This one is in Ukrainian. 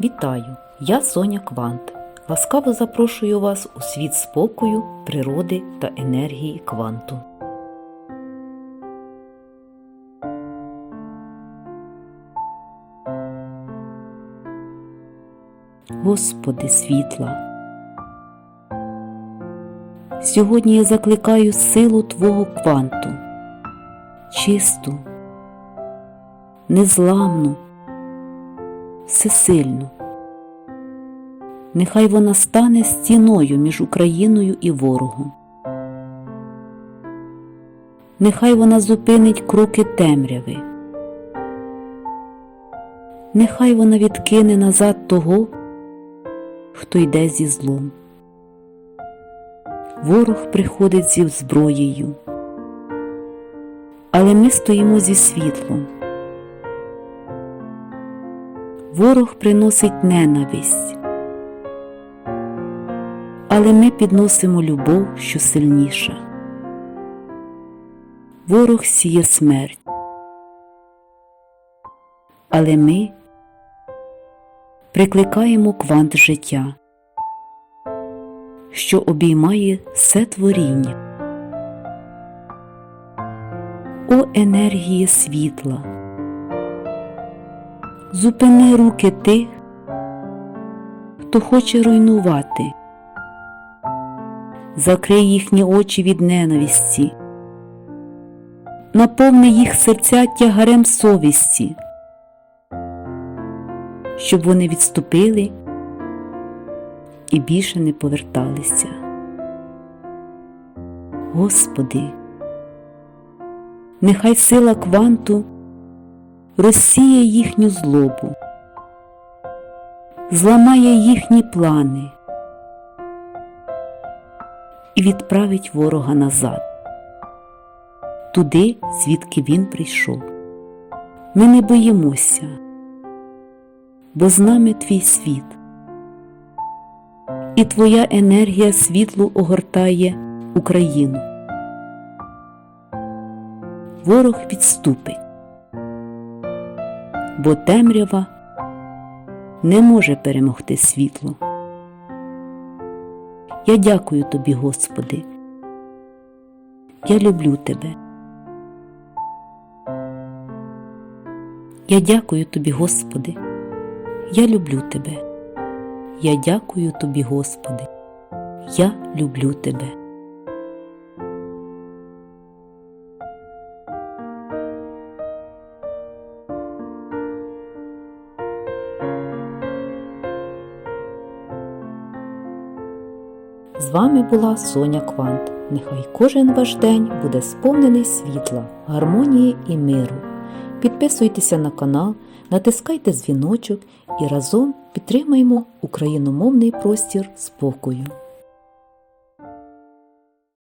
Вітаю! Я Соня Квант. Ласкаво запрошую вас у світ спокою, природи та енергії кванту. Господи світла. Сьогодні я закликаю силу Твого кванту, чисту, незламну, всесильну. Нехай вона стане стіною між Україною і ворогом. Нехай вона зупинить кроки темряви. Нехай вона відкине назад того, хто йде зі злом. Ворог приходить зі зброєю, але ми стоїмо зі світлом. Ворог приносить ненависть, але ми підносимо любов, що сильніша. Ворог сіє смерть, але ми прикликаємо квант життя, що обіймає все творіння. О енергія світла, зупини руки тих, хто хоче руйнувати, закрий їхні очі від ненависті, наповни їх серця тягарем совісті щоб вони відступили і більше не поверталися. Господи, нехай сила кванту розсіє їхню злобу, зламає їхні плани і відправить ворога назад, туди, звідки він прийшов. Ми не боїмося бо з нами твій світ, і твоя енергія світлу огортає Україну. Ворог відступить, бо темрява не може перемогти світло. Я дякую тобі, Господи. Я люблю тебе. Я дякую тобі, Господи. Я люблю тебе. Я дякую тобі, Господи. Я люблю тебе. З вами була Соня Квант. Нехай кожен ваш день буде сповнений світла, гармонії і миру. Підписуйтеся на канал, натискайте дзвіночок і разом підтримаємо україномовний простір спокою.